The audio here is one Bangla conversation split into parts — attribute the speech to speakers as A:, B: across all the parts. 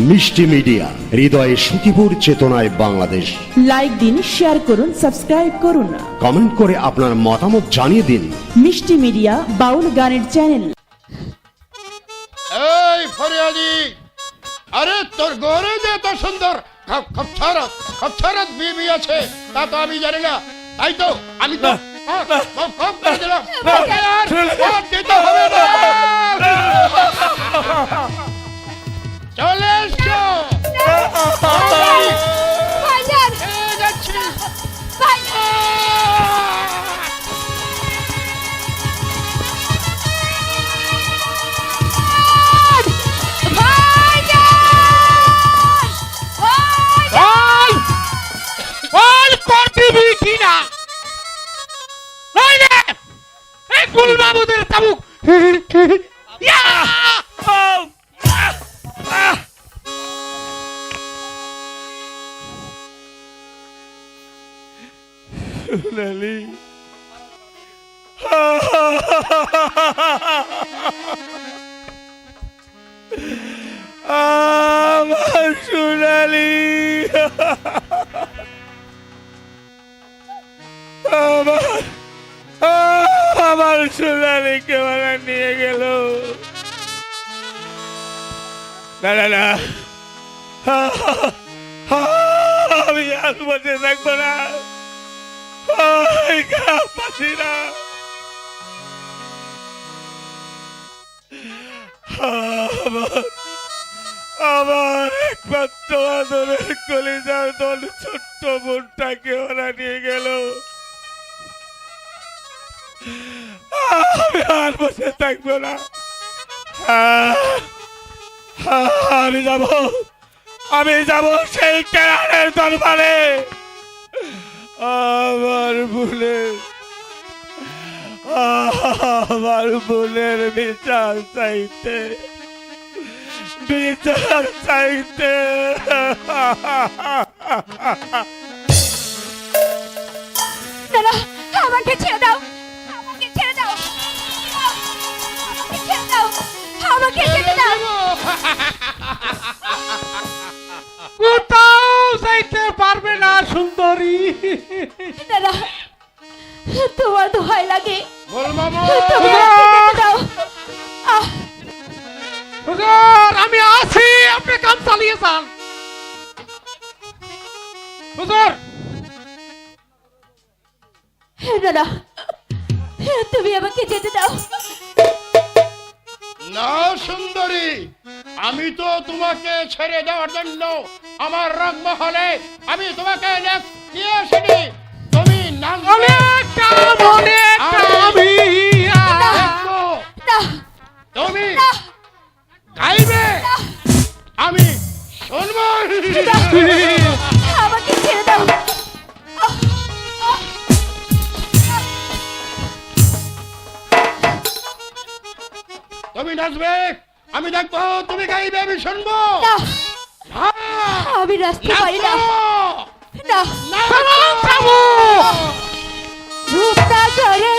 A: মিষ্টি মিডিয়া হৃদয়ে সুখীপুর চেতনায় বাংলাদেশ।
B: লাইক দিন শেয়ার করুন সাবস্ক্রাইব করুন।
A: কমেন্ট করে আপনার মতামত জানিয়ে দিন।
B: মিষ্টি মিডিয়া বাউল গানের চ্যানেল
C: এই ফরিয়াদি! আরে তোর গরে যে এত সুন্দর! খপছারত খপছারত বিবি আছে তা তো আমি জানি না। তাই তো আমি তো হ্যাঁ, খপ খপ করে দিলাম। এই
D: গুলবাবুদের তাবুক। ইয়া!
E: সোনালি আমার সোনালি। কেমন নিয়ে গেল। আমি আর থাকব না। আমার একমাত্র কলিজার দল ছোট্ট বোনটাকে ওরা নিয়ে গেল। আমি আর বসে থাকব না আমি যাব আমি যাব সেই কেরানের দরবারে আমার ভুলের আমার ভুলের বিচার চাইতে বিচার চাইতে
F: আমাকে ছেড়ে দাও। আমাকে ছেড়ে দাও।
D: কোথাও যাইতে পারবে না সুন্দরী।
F: না তোমার লাগে। যেতে দাও। আহ।
D: হুজুর আমি আছি আপনি কাম চালিয়ে যান। হুজুর!
F: না তুমি আমাকে যেতে দাও।
C: না সুন্দরী। আমি তো তোমাকে ছেড়ে দেওয়ার জন্য আমার রংমহলে আমি তোমাকে নে- নিয়ে আসিনি তুমি তুমি গাইবে। আমি শুনব। আমি দেখব তুমি গাইবে আমি শুনব।
F: না। আমি রাস্তা পারি না।
C: না।
F: না
C: নাচো।
F: রূপনগরের রাজা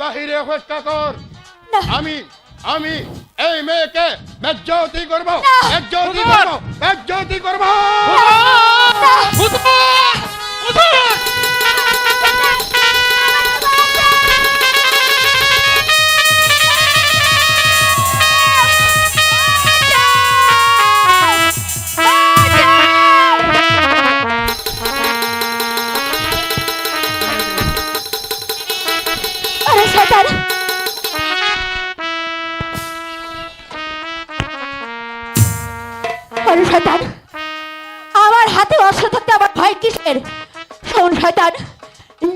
F: বাহিরে হস্তা কর।
C: আমি আমি এই মেয়েকে মেজ্জতি করব।
D: মেজ্জতি
C: করব। মেজ্জতি করব।
F: শয়তান। আমার হাতে অস্ত্র থাকতে আমার ভয় কিসের? শোন শয়তান,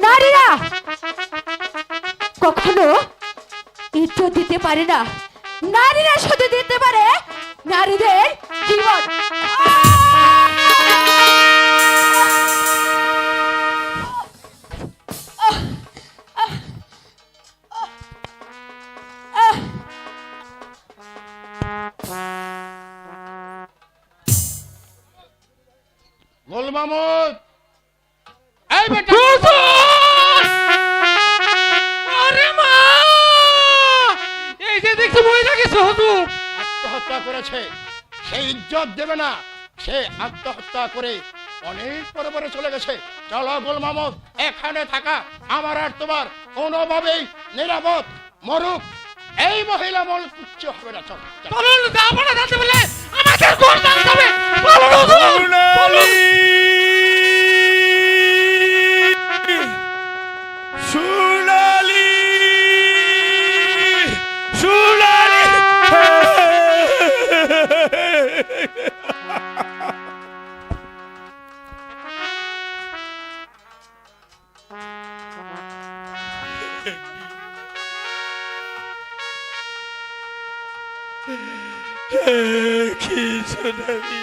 F: নারীরা কখনো ইজ্জত দিতে পারে না। নারীরা শুধু দিতে পারে নারীদের জীবন।
C: মামুদ এই বেটা
D: আরে মা! এই যে দেখছি মহিলা গেছে হুজুর।
C: আত্মহত্যা করেছে। সে ইজ্জত দেবে না। সে আত্মহত্যা করে অনেক পরে পরে চলে গেছে। চলো গোল মামুদ এখানে থাকা। আমার আর তোমার কোনোভাবেই নিরাপদ মরুক। এই মহিলা মল কুচ্ছ হবে না চল চল।
D: যাতে বলে। আমাদের
E: কি সোনালি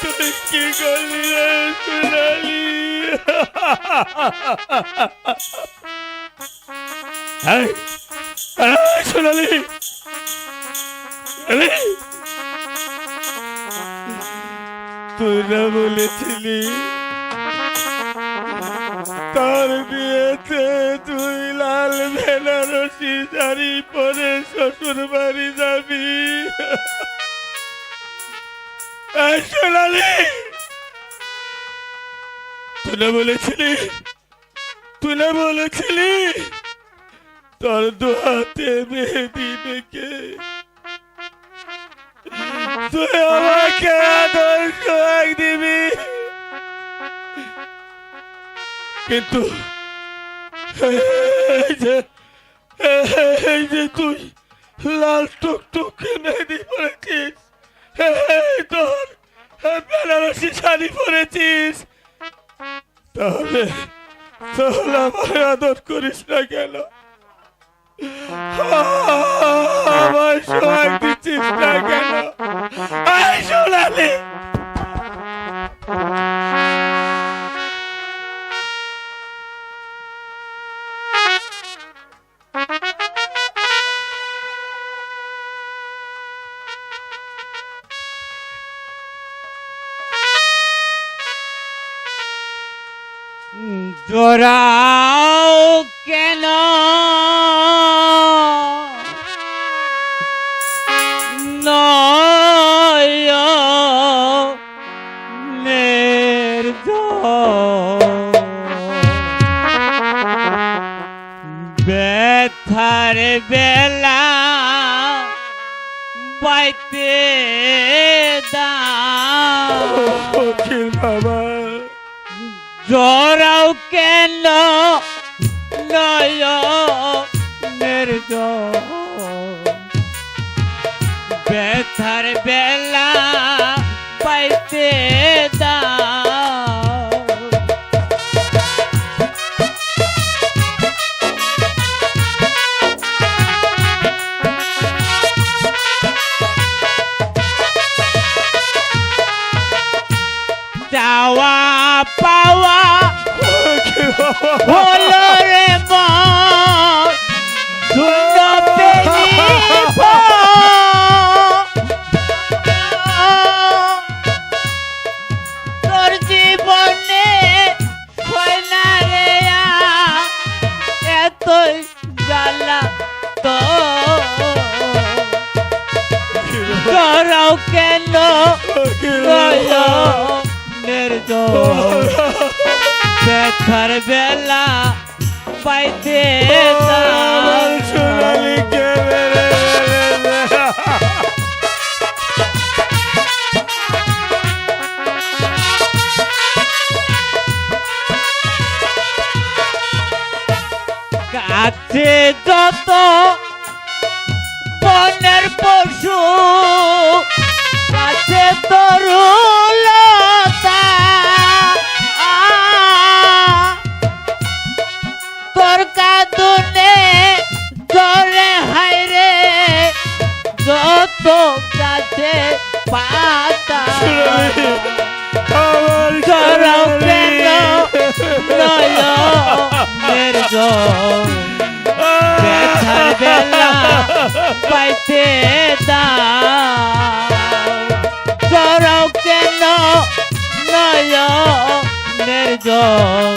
E: তুই কি করলি রে সোনালি এই, এই, সোনালি সোনালি বলেছিলি তার বিয়েতে বেনারসি শাড়ি পরে শ্বশুর বাড়ি যাবি। না বলেছিলি? তুই বলেছিলি? তোর দু হাতে মেহেদি মেখে তুই আমাকে আদর সোহাগ দিবি। কিন্তু এই যে তুই লাল টুকটুকে মেহেদি পরেছিস তোর বেনারসি শাড়ি পরেছিস। তাহলে তাহলে আমার আদর করিস না কেন? আমার সোহাগ দিচ্ছিস না কেন? আয় সোনালি!
G: জোরাও কেন? ব্যথার বেলা বাইতে
E: ফকির বাবা।
G: জরাও কেন? নয়নের ব্যথার বেলা পাইতে গেলো নির্দোষ ব্যথার বেলা পাইতে
E: সোনালি
G: আছে যত ব্যথার বেলা পাইতে দাও। কেন নয়নের জল?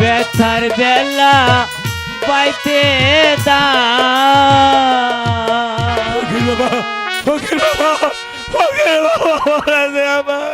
G: ব্যথার বেলা পাইতে দাও।